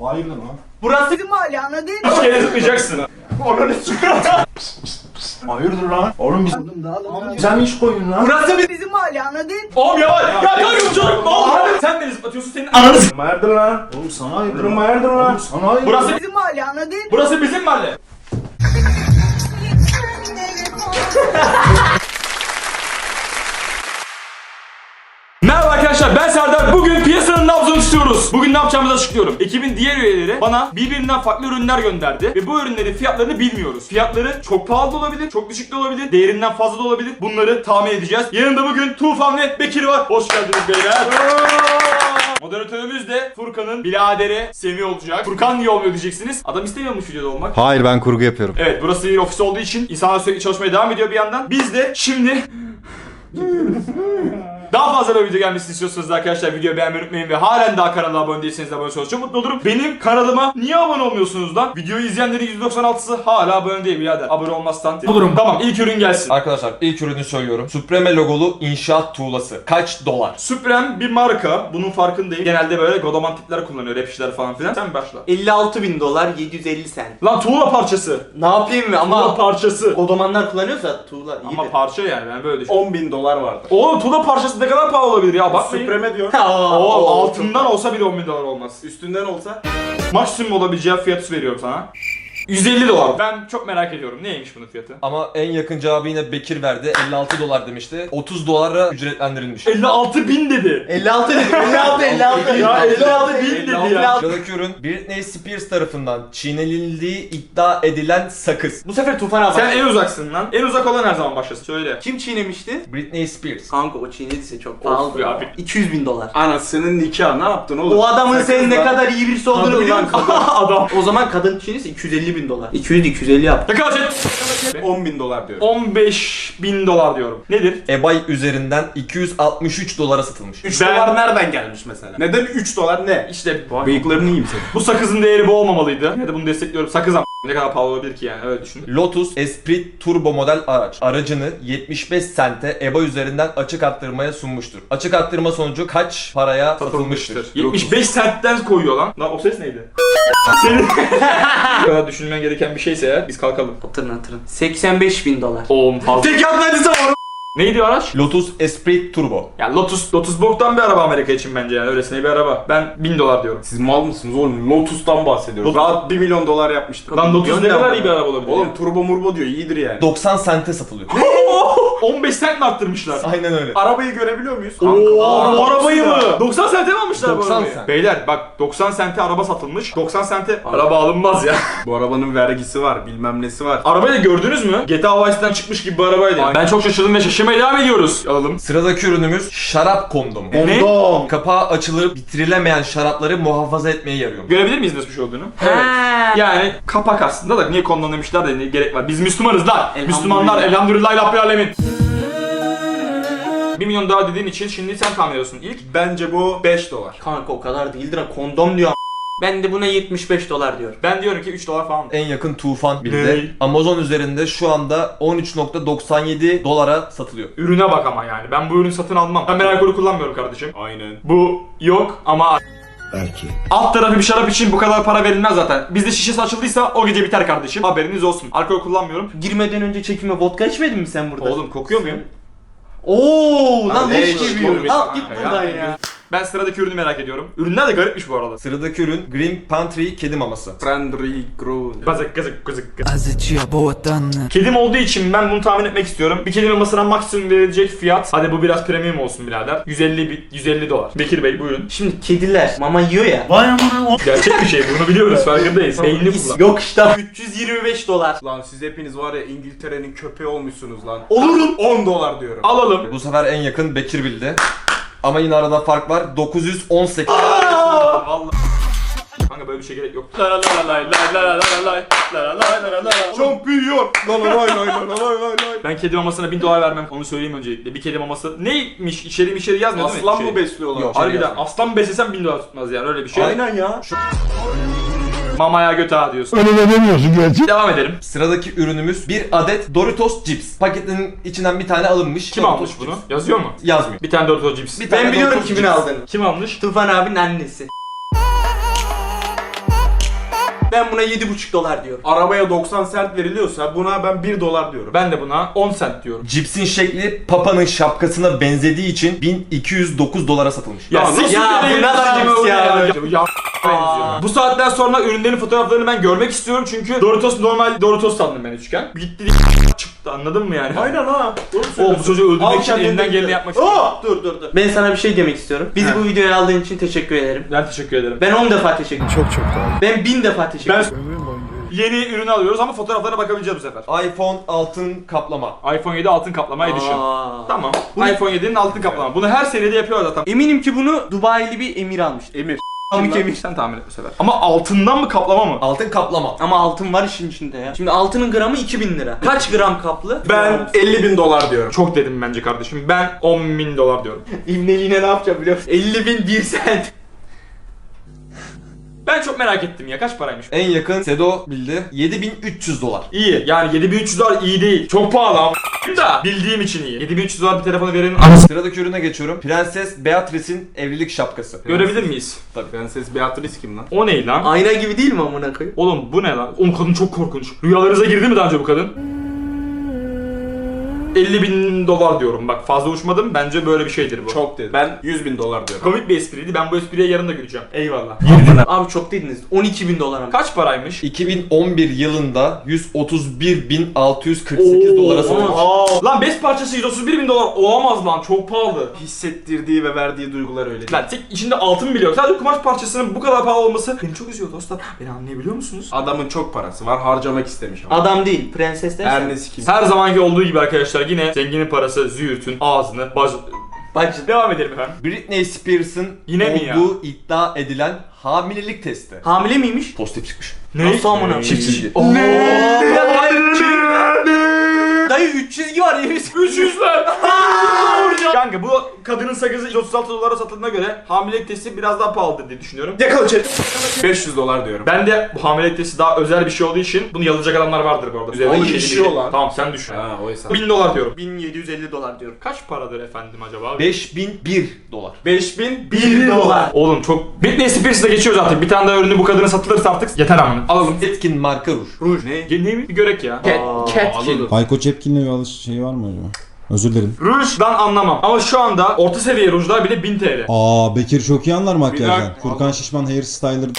Hayırdır lan? Burası bizim mahalle anladın? Hiç kere zıplayacaksın. Hayırdır lan? Oğlum biz... Oğlum daha lan. Sen iş koyun lan. Burası bizim mahalle anladın? Oğlum ya ya kanka canım ne oldu? Sen beni zıplatıyorsun senin ananı s- Hayırdır lan? Oğlum sana hayırdır lan? hayırdır lan? Oğlum sana hayırdır Burası Bizim mahalle anladın? burası bizim mahalle. Merhaba arkadaşlar ben Serdar. Tutuyoruz. Bugün ne yapacağımızı açıklıyorum. Ekibin diğer üyeleri bana birbirinden farklı ürünler gönderdi. Ve bu ürünlerin fiyatlarını bilmiyoruz. Fiyatları çok pahalı da olabilir, çok düşük de olabilir, değerinden fazla da olabilir. Bunları tahmin edeceğiz. Yanında bugün Tufan ve Bekir var. Hoş geldiniz beyler. Moderatörümüz de Furkan'ın biraderi Semih olacak. Furkan niye olmuyor diyeceksiniz. Adam istemiyormuş videoda olmak. Hayır ben kurgu yapıyorum. Evet burası bir ofis olduğu için insanlar sürekli çalışmaya devam ediyor bir yandan. Biz de şimdi daha fazla böyle video gelmesini istiyorsanız da arkadaşlar videoyu beğenmeyi unutmayın ve halen daha kanala abone değilseniz de abone olursanız çok mutlu olurum. Benim kanalıma niye abone olmuyorsunuz lan? Videoyu izleyenlerin %96'sı hala abone değil birader. Abone olmazsan olurum. Tamam ilk ürün gelsin. Arkadaşlar ilk ürünü söylüyorum. Supreme logolu inşaat tuğlası. Kaç dolar? Supreme bir marka. Bunun farkındayım. Genelde böyle godoman tipler kullanıyor. Rapçiler falan filan. Sen başla. 56 bin dolar 750 sen. Lan tuğla parçası. Ne yapayım mı Tuğla ama parçası. Odomanlar kullanıyorsa tuğla iyi Ama parça yani ben böyle düşünüyorum. 10 bin dolar vardı. Oğlum tuğla parçası ne kadar pahalı olabilir ya bakmayın. Supreme diyor. Oo, altından olsa bile 10 bin dolar olmaz. Üstünden olsa Maksimum olabileceği fiyatı veriyorum sana. 150 dolar. Ben çok merak ediyorum. Neymiş bunun fiyatı? ama en yakın cevabı yine Bekir verdi. 56 dolar demişti. 30 dolara ücretlendirilmiş. 56 bin dedi. 56 dedim 56 56. Ya 56 bin dedi ya. Sıradaki ürün Britney Spears tarafından çiğnenildiği iddia edilen sakız. Bu sefer Tufan abi. Sen en uzaksın lan. En uzak olan her zaman başlasın. Söyle. Kim çiğnemişti? Britney Spears. Kanka o çiğnediyse çok pahalı. ya abi. 200 bin dolar. Anasının nikahı ne yaptın oğlum? O adamın senin ne kadar iyi birisi olduğunu biliyor musun? Adam. o zaman kadın çiğnediyse 250 bin dolar. 200 250 yap. Ne kadar şey? 10 bin dolar diyor. 15 bin dolar diyorum. Nedir? eBay üzerinden 263 dolara satılmış. 3 Ben- dolar nereden gelmiş mesela? Neden 3 dolar ne? İşte bu. Bıyıklarını yiyeyim senin. Bu sakızın değeri bu olmamalıydı. Ya da bunu destekliyorum. Sakız ne kadar pahalı olabilir ki yani öyle düşün. Lotus Esprit Turbo model araç. Aracını 75 sente EBA üzerinden açık arttırmaya sunmuştur. Açık arttırma sonucu kaç paraya satılmıştır? 75 centten koyuyor lan. Lan o ses neydi? Senin bu kadar düşünmen gereken bir şeyse eğer biz kalkalım. Hatırın hatırın. 85 bin dolar. Oğlum fazla. Tek atladıysa var. Neydi o araç? Lotus Esprit Turbo. Ya Lotus, Lotus boktan bir araba Amerika için bence yani öylesine bir araba. Ben 1000 dolar diyorum. Siz mal mısınız oğlum? Lotus'tan bahsediyoruz. Rahat 1 milyon dolar yapmıştır. Lan Lotus ne kadar iyi bir araba olabilir Oğlum ya? turbo murbo diyor iyidir yani. 90 sente satılıyor. 15 cent mi arttırmışlar? Aynen öyle. Arabayı görebiliyor muyuz? Oo, arabayı mı? 90 sente mi almışlar 90 bu arabayı? sent. Beyler bak 90 sente araba satılmış. 90 sente araba alınmaz ya. Bu arabanın vergisi var bilmem nesi var. Arabayı da gördünüz mü? GTA Vice'den çıkmış gibi bir arabaydı. Aynen. Ben çok şaşırdım ve şaşırmaya devam ediyoruz. Alalım. Sıradaki ürünümüz şarap kondomu. Ne? Kondom. Kapağı açılır bitirilemeyen şarapları muhafaza etmeye yarıyor. Görebilir miyiz nasıl bir şey olduğunu? Evet. Yani kapak aslında da niye kondom demişler de ne gerek var. Biz Müslümanız lan. Müslümanlar elhamdülillah rabbil alemin. 1 milyon daha dediğin için şimdi sen tahmin ediyorsun ilk. Bence bu 5 dolar. Kanka o kadar değildir ha kondom diyor. Ben de buna 75 dolar diyorum. Ben diyorum ki 3 dolar falan. En yakın tufan bildi. Amazon üzerinde şu anda 13.97 dolara satılıyor. Ürüne bak ama yani. Ben bu ürünü satın almam. Ben alkolü kullanmıyorum kardeşim. Aynen. Bu yok ama Belki. alt tarafı bir şarap için bu kadar para verilmez zaten. Bizde şişesi açıldıysa o gece biter kardeşim. Haberiniz olsun. Alkol kullanmıyorum. Girmeden önce çekime vodka içmedin mi sen burada? Oğlum kokuyor muyum? Oo lan leş gibi. Al git buradan ya. Ben sıradaki ürünü merak ediyorum. Ürünler de garipmiş bu arada. Sıradaki ürün Green Pantry kedi maması. Friendly grown. Gazık gazık gazık. Azıcıya boğatan. Kedim olduğu için ben bunu tahmin etmek istiyorum. Bir kedi mamasına maksimum verilecek fiyat. Hadi bu biraz premium olsun birader. 150 bi- 150 dolar. Bekir Bey buyurun. Şimdi kediler mama yiyor ya. Gerçek bir şey bunu biliyoruz farkındayız. Beynini kullan. Yok işte 325 dolar. Lan siz hepiniz var ya İngiltere'nin köpeği olmuşsunuz lan. Olurum. 10 dolar diyorum. Alalım. Bu sefer en yakın Bekir bildi. Ama yine arada fark var. 918. Vallahi. Kanka böyle bir şey gerek yok. Şampiyon. Ben kedi mamasına bin dolar vermem. Onu söyleyeyim öncelikle. Bir kedi maması neymiş? İçeri içeri yazmıyor değil mi? Aslan mı besliyorlar? Yok, Harbiden aslan beslesem bin dolar tutmaz yani öyle bir şey. Aynen ya. Şu... Mamaya göt ağa diyorsun. Öyle demiyorsun gerçi. Devam edelim. Sıradaki ürünümüz bir adet Doritos Chips. Paketinin içinden bir tane alınmış. Kim Doritos almış bunu? Yazıyor mu? Yazmıyor. Bir tane Doritos cips. Bir tane Ben biliyorum Doritos kimin Chips. aldığını. Kim almış? Tufan abinin annesi. Ben buna 7,5 dolar diyorum. Arabaya 90 sent veriliyorsa buna ben 1 dolar diyorum. Ben de buna 10 cent diyorum. Cipsin şekli Papa'nın şapkasına benzediği için 1209 dolara satılmış. Ya, nasıl- ya bu ne lan ya, cips ya? ya, ya, benziyor. Bu saatten sonra ürünlerin fotoğraflarını ben görmek istiyorum çünkü Doritos normal Doritos sandım ben küçükken. Gitti çıktı anladın mı yani? Aynen ha. Doğru Oğlum bu söylüyorsun. çocuğu öldürmek Al için kendini elinden de geleni yapmak istiyorum. Aa, dur dur dur. Ben sana bir şey demek istiyorum. Bizi bu videoya aldığın için teşekkür ederim. Ben teşekkür ederim. Ben 10 defa teşekkür ederim. Çok çok Ben 1000 defa teşekkür Ben ederim. yeni ürünü alıyoruz ama fotoğraflara bakabileceğiz bu sefer. iPhone altın kaplama. iPhone 7 altın kaplama edition. Aa. Tamam. iPhone 7'nin altın kaplama. Bunu her seride yapıyorlar zaten. Eminim ki bunu Dubai'li bir emir almış. Emir. Emir. Sen tahmin et bu sefer. Ama altından mı kaplama mı? Altın kaplama. Ama altın var işin içinde ya. Şimdi altının gramı 2000 lira. Kaç gram kaplı? Ben 50 bin dolar diyorum. Çok dedim bence kardeşim. Ben 10 bin dolar diyorum. İvneliğine ne yapacağım biliyor musun? 50 bin 1 sent. Ben çok merak ettim ya. Kaç paraymış? En yakın Sedo bildi. 7300 dolar. İyi. Yani 7300 dolar iyi değil. Çok pahalı ama da bildiğim için iyi. 7300 dolar bir telefona verenin Sıradaki ürüne geçiyorum. Prenses Beatrice'in evlilik şapkası. Görebilir miyiz? Tabii. Prenses Beatrice kim lan? O ne lan? Ayna gibi değil mi amına koyayım? Oğlum bu ne lan? Oğlum kadın çok korkunç. Rüyalarınıza girdi mi daha önce bu kadın? 50 bin dolar diyorum. Bak fazla uçmadım. Bence böyle bir şeydir bu. Çok dedi. Ben 100 bin dolar diyorum. komik bir espriydi. Ben bu espriye yarın da güleceğim. Eyvallah. Abi çok dediniz. 12 bin dolar ama. Kaç paraymış? 2011 yılında 131.648 dolara satılmış. Aa, lan bez parçası 131 bin dolar olamaz lan çok pahalı. Hissettirdiği ve verdiği duygular öyle. Lan tek içinde altın bile yok. Sadece kumaş parçasının bu kadar pahalı olması beni çok üzüyor dostlar. Beni anlayabiliyor musunuz? Adamın çok parası var harcamak istemiş ama. Adam değil, prenses dersen. Her nesi kim? Her zamanki olduğu gibi arkadaşlar yine zenginin parası züğürtün ağzını baz... Bacı. Devam edelim efendim. Britney Spears'ın Yine mi ya? olduğu iddia edilen hamilelik testi. Hamile miymiş? Pozitif çıkmış. Ne? Nasıl amına? Çift çizgi. Dayı 3 çizgi var yemin 300'ler. Kanka bu kadının sakızı 136 dolara satıldığına göre hamilelik testi biraz daha pahalıdır diye düşünüyorum. Yakala çek. 500 dolar diyorum. Ben de bu hamilelik testi daha özel bir şey olduğu için bunu yalayacak adamlar vardır bu arada. Üzerinde Oğlum bir şey işiyor değil. lan. Tamam sen düşün. Ha oysa. 1000 dolar diyorum. 1750 dolar diyorum. Kaç paradır efendim acaba? 5001 dolar. 5000 1 dolar. Oğlum çok... Britney Spears'da geçiyor zaten. Bir tane daha ürünü bu kadına satılırsa artık yeter amına. Alalım. Etkin marka ruj. Ruj ne? Ge- Neymiş? Bir görek ya. Catkin. Hayko Cepkin'le bir alış şeyi var mı acaba? Özür dilerim. Rujdan anlamam. Ama şu anda orta seviye rujlar bile 1000 TL. Aa Bekir çok iyi anlar makyajdan. dakika. Furkan Şişman hairstyler.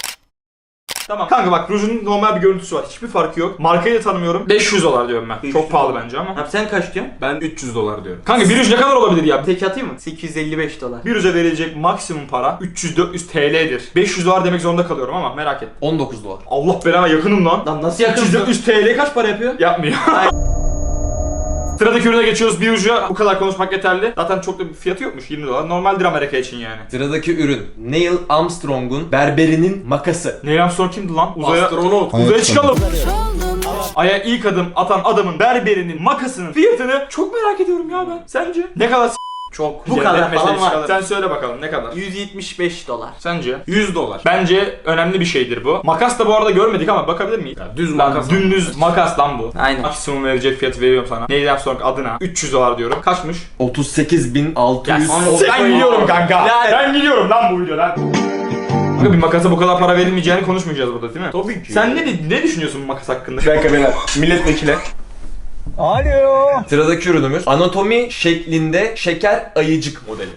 Tamam. Kanka bak rujun normal bir görüntüsü var. Hiçbir farkı yok. Markayı da tanımıyorum. 500 dolar diyorum ben. 500 Çok pahalı dolar. bence ama. Abi sen kaç diyorsun? Ben 300 dolar diyorum. Kanka bir ruj ne kadar olabilir ya? Tek atayım mı? 855 dolar. Bir ruja verilecek maksimum para 300-400 TL'dir. 500 dolar demek zorunda kalıyorum ama merak et. 19 dolar. Allah belana yakınım lan. Lan nasıl yakın? 300-400 TL kaç para yapıyor? Yapmıyor. Sıradaki ürüne geçiyoruz. Bir ucuya bu kadar konuşmak yeterli. Zaten çok da bir fiyatı yokmuş 20 dolar. Normaldir Amerika için yani. Sıradaki ürün Neil Armstrong'un berberinin makası. Neil Armstrong kimdi lan? Uzaya, Astronot. Uzaya çıkalım. Aya ilk adım atan adamın berberinin makasının fiyatını çok merak ediyorum ya ben. Sence? Ne kadar s- Çok. Bu kadar falan var. Sen söyle bakalım ne kadar? 175 dolar. Sence? 100 dolar. Bence önemli bir şeydir bu. Makas da bu arada görmedik ama bakabilir miyiz? Ya düz Lan makas. dümdüz makas lan bu. Aynen. Maksimum verecek fiyatı veriyorum sana. Neil Armstrong adına 300 dolar diyorum. Kaçmış? 38.600 Ya, Onu- ben gidiyorum kanka. Ya- Ben gidiyorum lan bu videodan. Kanka bir makasa bu kadar para verilmeyeceğini konuşmayacağız burada değil mi? Tabii ki. Sen ne ne düşünüyorsun bu makas hakkında? Bir dakika beyler. Milletvekili. Sıradaki ürünümüz anatomi şeklinde şeker ayıcık modeli.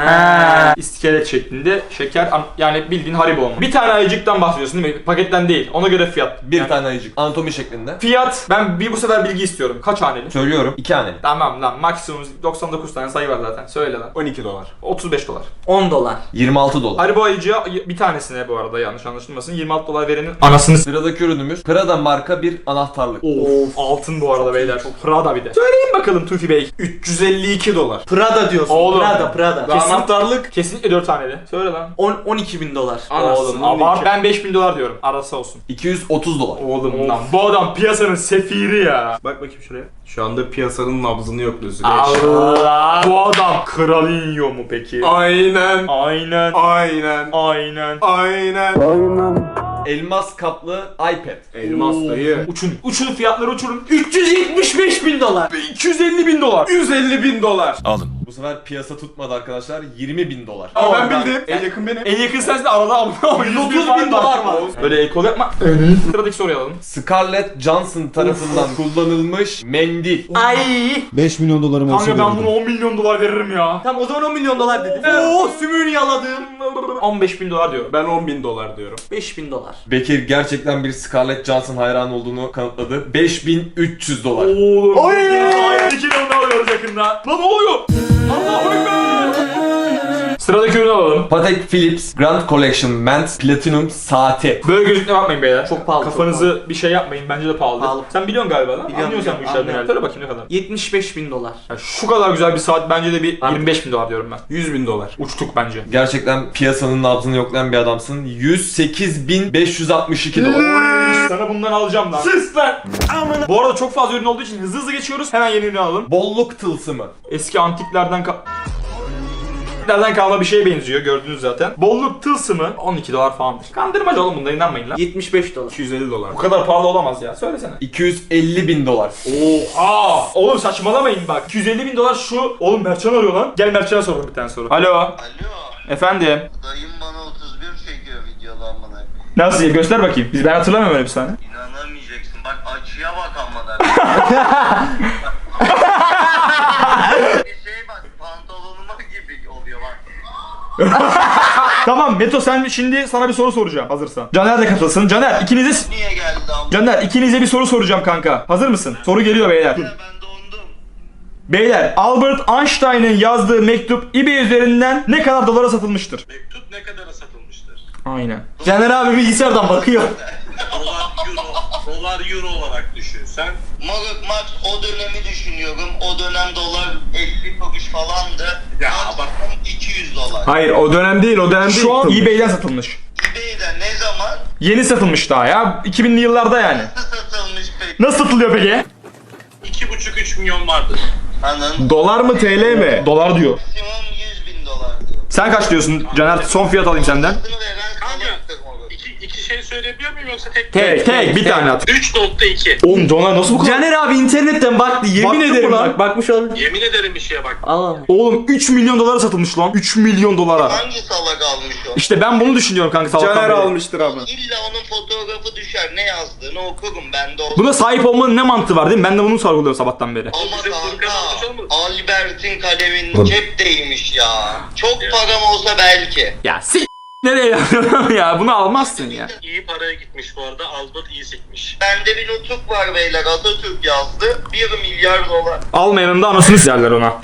Ha. İskelet şeklinde şeker an- yani bildiğin haribo olma. Bir tane ayıcıktan bahsediyorsun değil mi? Paketten değil. Ona göre fiyat. Bir Yani tane ayıcık. Anatomi şeklinde. Fiyat ben bir bu sefer bilgi istiyorum. Kaç haneli? Söylüyorum. iki haneli. Tamam lan maksimum 99 tane sayı var zaten. Söyle lan. 12 dolar. 35 dolar. 10 dolar. 26 dolar. Haribo ayıcıya bir tanesine bu arada yanlış anlaşılmasın 26 dolar verenin anasını s- Sıradaki ürünümüz Prada marka bir anahtarlık. Of altın bu arada beyler. Çok Prada bir de. Söyleyin bakalım Tufi Bey. 352 dolar. Prada diyorsun. Oğlum. Prada, Prada. Kesin- anahtarlık. Kesinlikle 4 taneli. Söyle lan. 10 12 bin dolar. Oğlum abart ben 5000 dolar diyorum. Arası olsun. 230 dolar. Oğlum lan bu adam piyasanın sefiri ya. Bak bakayım şuraya. Şu anda piyasanın nabzını yokluyorsun. Allah. bu adam kralinyo mu peki? Aynen. Aynen. Aynen. Aynen. Aynen. Elmas kaplı iPad. Elmas dayı. Uçun. Uçun fiyatları uçurun. 375 bin dolar. 250 bin dolar. 150 bin dolar. Alın. Bu sefer piyasa tutmadı arkadaşlar. 20 bin dolar. Ama ben bildim. En yakın benim. En yakın sensin arada abone 130 bin dolar var. Böyle el kol yapma. Sıradaki soruyu alalım. Scarlett Johansson tarafından kullanılmış mendil. Ay. 5 milyon dolarım olsa Kanka ben buna verirdim. 10 milyon dolar veririm ya. Tamam o zaman 10 milyon dolar dedim. Oo sümüğünü yaladım. 15 bin dolar diyorum. Ben 10 bin dolar diyorum. 5000 dolar. Bekir gerçekten bir Scarlett Johansson hayranı olduğunu kanıtladı. 5300 dolar. Oğlum. Oy. İki yılını alıyoruz yakında. Lan ne oluyor? Allahu Ekber. Sıradaki ürünü alalım. Patek Philips Grand Collection Ment Platinum saati. Böyle gözükmeye bakmayın beyler. Çok pahalı, Kafanızı bir şey yapmayın. Bence de pahalı. Pahalı. Sen biliyorsun galiba lan. Biliyorum, Anlıyorsun sen bu biliyorum, işlerden anlıyorum. herhalde. Söyle bakayım ne kadar. 75 bin dolar. Ya şu kadar güzel bir saat bence de bir Abi. 25 bin dolar diyorum ben. 100 bin dolar. Uçtuk bence. Gerçekten piyasanın nabzını yoklayan bir adamsın. 108.562 dolar. Sana bundan alacağım lan. Sus lan. Bu arada çok fazla ürün olduğu için hızlı hızlı geçiyoruz. Hemen yeni ürünü alalım. Bolluk tılsımı. Eski antiklerden kal... Antiklerden kalma bir şeye benziyor gördünüz zaten. Bolluk tılsımı 12 dolar falandır. Kandırmacı oğlum bunda inanmayın lan. 75 dolar. 250 dolar. Bu kadar pahalı olamaz ya söylesene. 250 bin dolar. Oha! Oğlum saçmalamayın bak. 250 bin dolar şu. Oğlum Mertcan arıyor lan. Gel Mertcan'a soralım bir tane soru. Alo. Alo, Efendim. dayım bana 31 çekiyor videodan bana. Nasıl? Göster bakayım. Biz ben hatırlamıyorum öyle bir sahne. İnanamayacaksın. Bak açıya bak amına. Bir şey bak, pantolonuma gibi oluyor bak. Tamam Meto sen şimdi sana bir soru soracağım hazırsan. Caner de katılsın. Caner ikinize Niye geldi amına? Caner ikinize bir soru soracağım kanka. Hazır mısın? Soru geliyor beyler. Ben dondum. Beyler Albert Einstein'ın yazdığı mektup eBay üzerinden ne kadar dolara satılmıştır? Mektup ne kadara satılmıştır? Aynen. Caner abi bilgisayardan bakıyor. Dolar, euro, dolar, euro olarak düşün sen. Moruk Max o dönemi düşünüyorum. O dönem dolar 50 kuruş falandı. Ya bak 200 dolar. Hayır o dönem değil o dönem değil. Şu an eBay'den satılmış. eBay'de ne zaman Yeni satılmış daha ya. 2000'li yıllarda yani. satılmış peki? Nasıl satılıyor peki? 2,5-3 milyon vardır. Anın Dolar mı TL mi? Dolar diyor. maksimum 100 bin dolar diyor. Sen kaç diyorsun Caner? Son fiyat alayım senden. Parasını söyleyebiliyor muyum yoksa tek Tek tek bir tane at. 3.2. Oğlum dolar nasıl bu kadar? Caner abi internetten baktı yemin Baktın mı ederim lan? bak bakmış olabilir. Yemin ederim bir şeye bak. Allah. Oğlum 3 milyon dolara satılmış lan. 3 milyon dolara. Hangi salak almış o? İşte ben bunu düşünüyorum kanka sabahtan Caner beri. almıştır ama. İlla onun fotoğrafı düşer ne yazdığını okurum ben de. Buna sahip olmanın ne mantığı var değil mi? Ben de bunu sorguluyorum sabahtan beri. Ama Bizim Furkan almış kanka olmadı. Albert'in kalemin cepteymiş ya. Çok param olsa belki. Ya sik nereye yazıyorum ya? Bunu almazsın ya. İyi paraya gitmiş bu arada. Albert iyi sikmiş. Bende bir nutuk var beyler Atatürk yazdı. 1 milyar dolar. Almayanın da anasını sizlerler ona.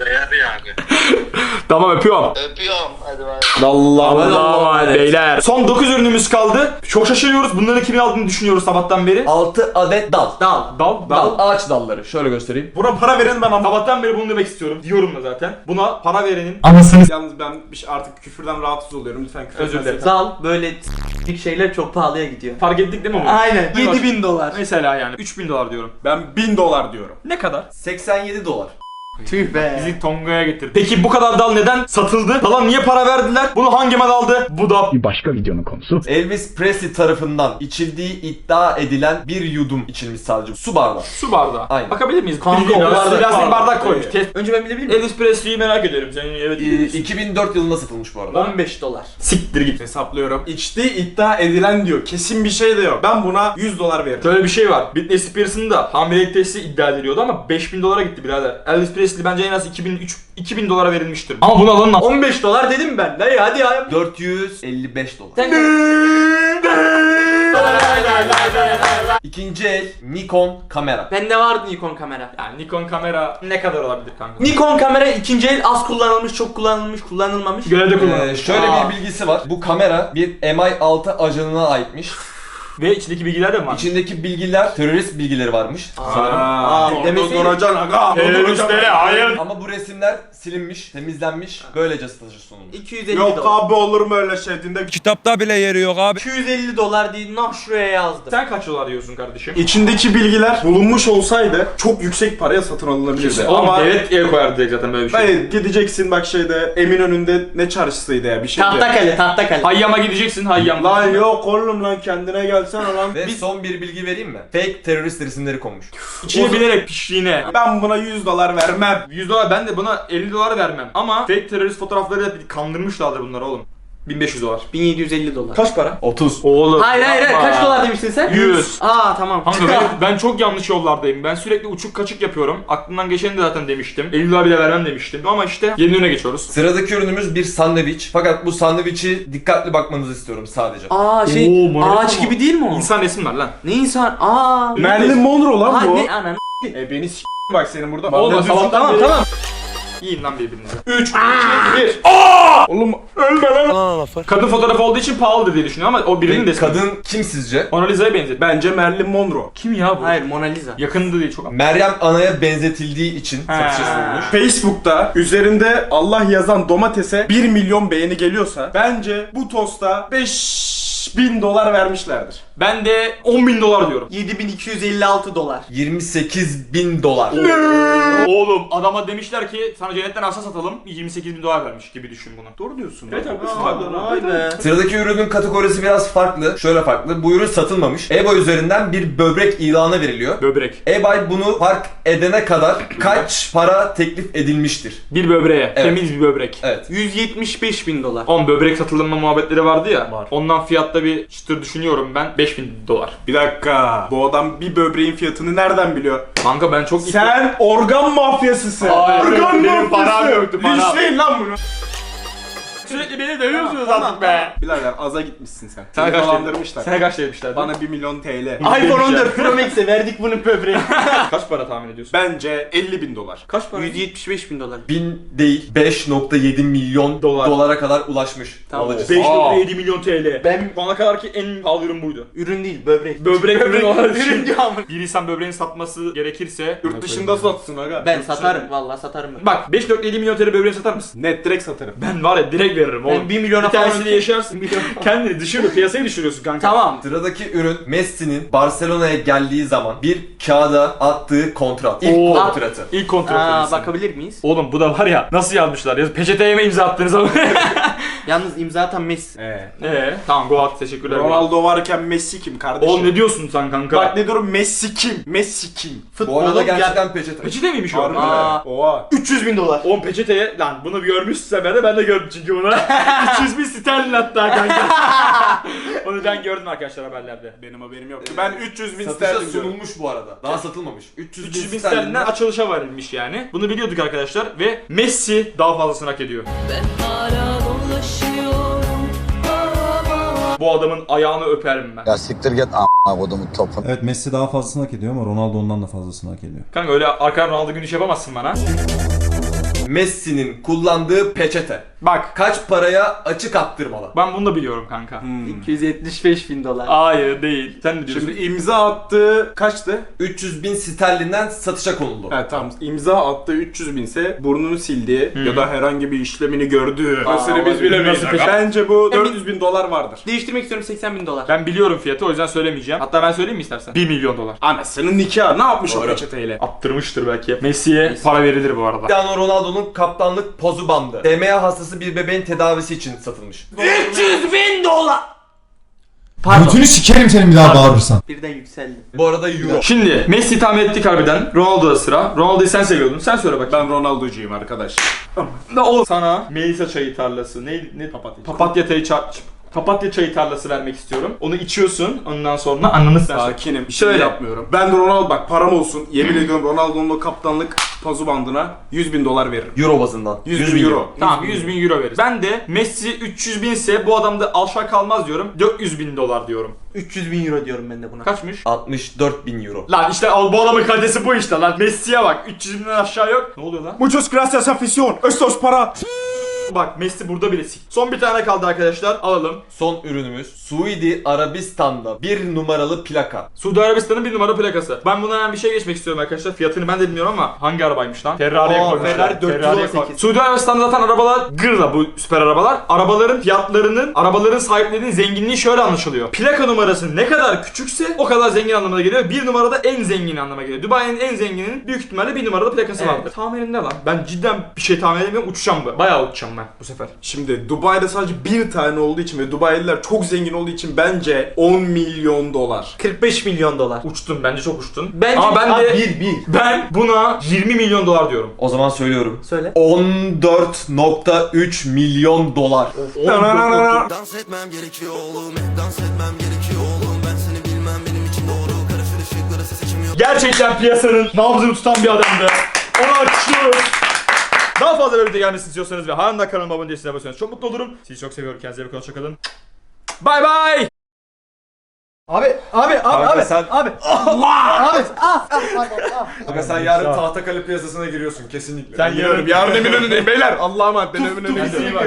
Değer yani. tamam öpüyorum. Öpüyorum hadi bay. Allah Allah'a emanet. beyler. Son 9 ürünümüz kaldı. Çok şaşırıyoruz. Bunların kimin aldığını düşünüyoruz sabahtan beri. 6 adet dal. Dal. Dal, Dal. dal. Ağaç dalları. Şöyle göstereyim. Buna para verin ben ama. Sabahtan beri bunu demek istiyorum. Diyorum da zaten. Buna para verenin Yalnız ben bir şey- artık küfürden rahatsız oluyorum. Lütfen küfür Özür dilerim. etmesin. Dal böyle s**lik şeyler çok pahalıya gidiyor. fark ettik değil mi bunu? Aynen. Ne var? 7000 dolar. Mesela yani 3000 dolar diyorum. Ben 1000 dolar diyorum. Ne kadar? 87 dolar. Tüh be. Bizi Tonga'ya getirdi. Peki bu kadar dal neden satıldı? Dala niye para verdiler? Bunu hangi mal aldı? Bu da Elvis Presley tarafından içildiği iddia edilen bir yudum içilmiş sadece. Su bardağı. su bardağı. Aynen. Bakabilir miyiz? Kanka, o bardak plastik bardak. koymuş. Evet. Test- Önce ben bilebilir miyim? Elvis Presley'i merak ediyorum. Sen evet Ee, biliyorsun. 2004 yılında satılmış bu arada. 15 dolar. Siktir git. Hesaplıyorum. İçtiği iddia edilen diyor. Kesin bir şey de yok. Ben buna 100 dolar veririm. Şöyle bir şey var. Britney Spears'ın da hamilelik testi iddia ediliyordu ama 5000 dolara gitti birader. Elvis Presley bence en az 2003 2000 dolara verilmiştir. Ama bunu alanın 15 dolar dedim ben. Dayı hadi ya. 455 dolar. Sen İkinci el Nikon kamera. Bende vardı Nikon kamera. yani Nikon kamera ne kadar olabilir kanka? Nikon kamera ikinci el az kullanılmış, çok kullanılmış, kullanılmamış. Görevde kullanılmış. Ee, şöyle Aa. bir bilgisi var. Bu kamera bir MI6 ajanına aitmiş. Ve içindeki bilgiler de mi var? İçindeki bilgiler terörist bilgileri varmış. sanırım. Aa, demeseydim. Donacan aga. Teröristlere hayır. Ama bu resimler silinmiş, temizlenmiş. Böylece satışa sunulmuş. 250 Yok dolar. abi olur mu öyle şey? Dinde 250 dolar diye nah şuraya yazdım. Sen kaç dolar diyorsun kardeşim? İçindeki bilgiler bulunmuş olsaydı çok yüksek paraya satın alınabilirdi. Oğlum Ama devlet el koyar direkt zaten böyle bir şey. Hayır gideceksin bak şeyde Eminönü'nde ne çarşısıydı ya bir şey. Tahtakale, Tahtakale. Hayyama gideceksin Hayyam. Lan yok oğlum lan kendine gel versene lan. Ve son bir bilgi vereyim mi? Fake terörist resimleri konmuş. İçine bilerek piştiğine. Ben buna 100 dolar vermem. 100 dolar ben de buna 50 dolar vermem. Ama fake terörist fotoğrafları da kandırmışlardır bunları oğlum. 1500 dolar. 1750 dolar. Kaç para? 30. Oğlum. Hayır hayır hayır yapma. kaç dolar demiştin sen? 100. Aa tamam. Kanka ben, ben çok yanlış yollardayım. Ben sürekli uçuk kaçık yapıyorum. Aklımdan geçeni de zaten demiştim. 50 dolar bile vermem demiştim. Ama işte yeni ürüne geçiyoruz. Sıradaki ürünümüz bir sandviç. Fakat bu sandviçi dikkatli bakmanızı istiyorum sadece. Aa şey Oo, Mona ağaç mı? gibi değil mi o? İnsan resim var lan. Ne insan? Aa. Marilyn Monroe lan bu. ne anan? E beni s*** bak senin burada. Oğlum tamam tamam tamam. Yiyin lan birbirinize. 3, 2, 1. Oğlum ölme lan. Kadın fotoğrafı olduğu için pahalıdır diye düşünüyorum ama o birinin de Kadın kim sizce? Mona Lisa'ya benziyor. Ben Bence Marilyn Monroe. kim ya bu? Hayır Mona Lisa. Yakında değil çok. Meryem Ana'ya benzetildiği için satışa sunulmuş. Facebook'ta üzerinde Allah yazan domatese 1 milyon beğeni geliyorsa bence bu tosta 5000 dolar vermişlerdir. Ben de 10 bin dolar diyorum. 7256 dolar. 28 bin dolar. Oğlum adama demişler ki sana cennetten arsa satalım 28 bin dolar vermiş gibi düşün bunu. Doğru diyorsun. Evet abi. Vay be. Sıradaki ürünün kategorisi biraz farklı. Şöyle farklı. Bu ürün satılmamış. EBA üzerinden bir böbrek ilanı veriliyor. Böbrek. eBay bunu fark edene kadar kaç para teklif edilmiştir? Bir böbreğe. Evet. Temiz bir böbrek. Evet. 175 bin dolar. 10 böbrek satılma muhabbetleri vardı ya. Var. Ondan fiyatta bir çıtır düşünüyorum ben. 5000 dolar. Bir dakika. Bu adam bir böbreğin fiyatını nereden biliyor? Kanka ben çok Sen organ mafyasısın. Hayır, organ benim mafyası. param yoktu, param. Lan bunu. Sürekli beni dövüyorsunuz artık be. Birader aza gitmişsin sen. Sana Seni kaç dolandırmışlar. Sana kaç demişler? Bana 1 milyon TL. iPhone 14 Pro Max'e verdik bunun böbreği. kaç para tahmin ediyorsun? Bence 50 bin dolar. Kaç para? 175 bin dolar. Bin değil 5.7 milyon Dolar. dolara kadar ulaşmış Tamam. alıcısı. 5.7 milyon TL. Ben- bana kadar ki en pahalı ürün buydu. Ürün değil böbrek. Böbrek ürün olarak ürün diyor ama. Bir insan böbreğini satması gerekirse Yurt dışında satsın aga. Ben satarım vallahi satarım. Bak 5.7 milyon TL böbreğini satar mısın? Net direkt satarım. Ben var ya direkt veririm oğlum. Ben 1 milyona bir falan tanesini yaşarsın. Kendini düşürür, piyasayı düşürüyorsun kanka. Tamam. Sıradaki ürün Messi'nin Barcelona'ya geldiği zaman bir kağıda attığı kontrat. İlk Oo. kontratı. İlk kontrol Aa, bakabilir miyiz? Oğlum bu da var ya nasıl yazmışlar ya peçeteye mi imza attınız ama Yalnız imza atan Messi. Ee. Eee tamam go at teşekkürler. Ronaldo varken Messi kim kardeşim? Oğlum ne diyorsun sen kanka? Bak ne diyorum Messi kim? Messi kim? Bu arada gerçekten peçete. Peçete miymiş o? Harbi Aa. Oha. 300 bin dolar. Oğlum peçeteye lan bunu görmüşsün ben de ben de gördüm çünkü bunu. 300 bin sterlin hatta kanka. Onu ben gördüm arkadaşlar haberlerde. Benim haberim yoktu. Ben 300 bin Satışa sterlin diyorum. sunulmuş bu arada. Daha satılmamış. 300, 300 bin sterlinden sterlinden açılışa verilmiş yani. Bunu biliyorduk arkadaşlar ve Messi daha fazlasını hak ediyor. Bu adamın ayağını öperim ben. Ya siktir git a**a kodumun topu. Evet Messi daha fazlasını hak ediyor ama Ronaldo ondan da fazlasını hak ediyor. Kanka öyle arkadan Ronaldo gün iş yapamazsın bana. Messi'nin kullandığı peçete. Bak Kaç paraya açık attırmalı? ben bunu da biliyorum kanka. 275 bin dolar. Hayır değil. Sen ne diyorsun? Şimdi imza attığı kaçtı? 300 bin sterlinden satışa konuldu. Ha tamam imza attığı 300 binse burnunu sildiği ya da herhangi bir işlemini gördüğü. Nasıl biz bilemeyiz. Bence bu Emin- 400 bin dolar vardır. Değiştirmek istiyorum 80 bin dolar. Ben biliyorum fiyatı o yüzden söylemeyeceğim. Hatta ben söyleyeyim mi istersen? 1 milyon dolar. Anasının nikahı ne yapmış o Doğru. peçeteyle? Attırmıştır belki. Messi'ye para verilir bu arada. Cristiano Ronaldo'nun kaptanlık pozu bandı. DMA hastası bir bebeğin tedavisi için satılmış. 300 bin dolar. Pardon. Götünü sikerim senin bir daha bağırırsan. Birden yükseldi. Bu arada euro. Şimdi Messi tahmin ettik harbiden. Ronaldo'da sıra. Ronaldo'yu sen seviyordun. Sen söyle bakayım. Ben Ronaldo'cuyum arkadaş. Ne o sana Melisa çayı tarlası. Ne ne papatya. Papatya çayı ça- Papatya çayı tarlası vermek istiyorum. Onu içiyorsun. Ondan sonra ananı sen. Sakinim. Bir şey Şöyle. yapmıyorum. Ben de Ronaldo bak param olsun. Yemin ediyorum Ronaldo'nun o kaptanlık pazu bandına 100 bin dolar veririm. Euro bazından. 100, bin euro. Tamam 100 bin euro veririz. Ben de Messi 300 bin ise bu adamda alçak kalmaz diyorum. 400 bin dolar diyorum. 300 bin euro diyorum ben de buna. Kaçmış? 64 bin euro. Lan işte al bu adamın kalitesi bu işte lan. Messi'ye bak 300 binden aşağı yok. Ne oluyor lan? Muchos gracias afición. Estos para. Bak Messi burada bile sik. Son bir tane kaldı arkadaşlar. Alalım. Son ürünümüz Suudi Arabistan'da bir numaralı plaka. Suudi Arabistan'ın bir numara plakası. Ben bundan hemen bir şey geçmek istiyorum arkadaşlar. Fiyatını ben de bilmiyorum ama hangi arabaymış lan? Ferrari'ye Aa, koymuşlar. Ferrari 418. koy- Suudi Arabistan'da zaten arabalar gırla bu süper arabalar. Arabaların fiyatlarının, arabaların sahiplerinin zenginliği şöyle anlaşılıyor. Plaka numarası ne kadar küçükse o kadar zengin anlamına geliyor. Bir numarada en zengin anlamına geliyor. Dubai'nin en zenginin büyük ihtimalle bir numarada plakası Evet. vardır. Tahminim ne lan? Ben cidden bir şey tahmin edemiyorum. Uçacağım bu. Bayağı uçacağım ben bu sefer. Şimdi Dubai'de sadece bir tane olduğu için ve Dubai'liler çok zengin olduğu için bence 10 milyon dolar. 45 milyon dolar. Uçtun bence çok uçtun. Bence- Ama ben de Bir bir. ben buna 20 milyon dolar diyorum. O zaman söylüyorum. Söyle. 14.3 milyon dolar. Dans etmem gerekiyor oğlum Dans etmem gerekiyor oğlum Ben seni bilmem benim için doğru Karışır ışıklara seçim yok Gerçekten piyasanın nabzını tutan bir adamdı. Onu alkışlıyoruz. Daha fazla böyle video gelmesini istiyorsanız ve hala kanalıma abone değilseniz abone olursanız çok mutlu olurum. Sizi çok seviyorum. Kendinize iyi bakın. Hoşçakalın. Bay bay. Abi abi abi Kanka abi. sen- Abi. abi. Ah, ah, pardon. Ah. Sen yarın Tahtakale piyasasına giriyorsun kesinlikle. Sen yarın- yarın emin önündeyim beyler. Allah'a emanet ben emin önündeyim.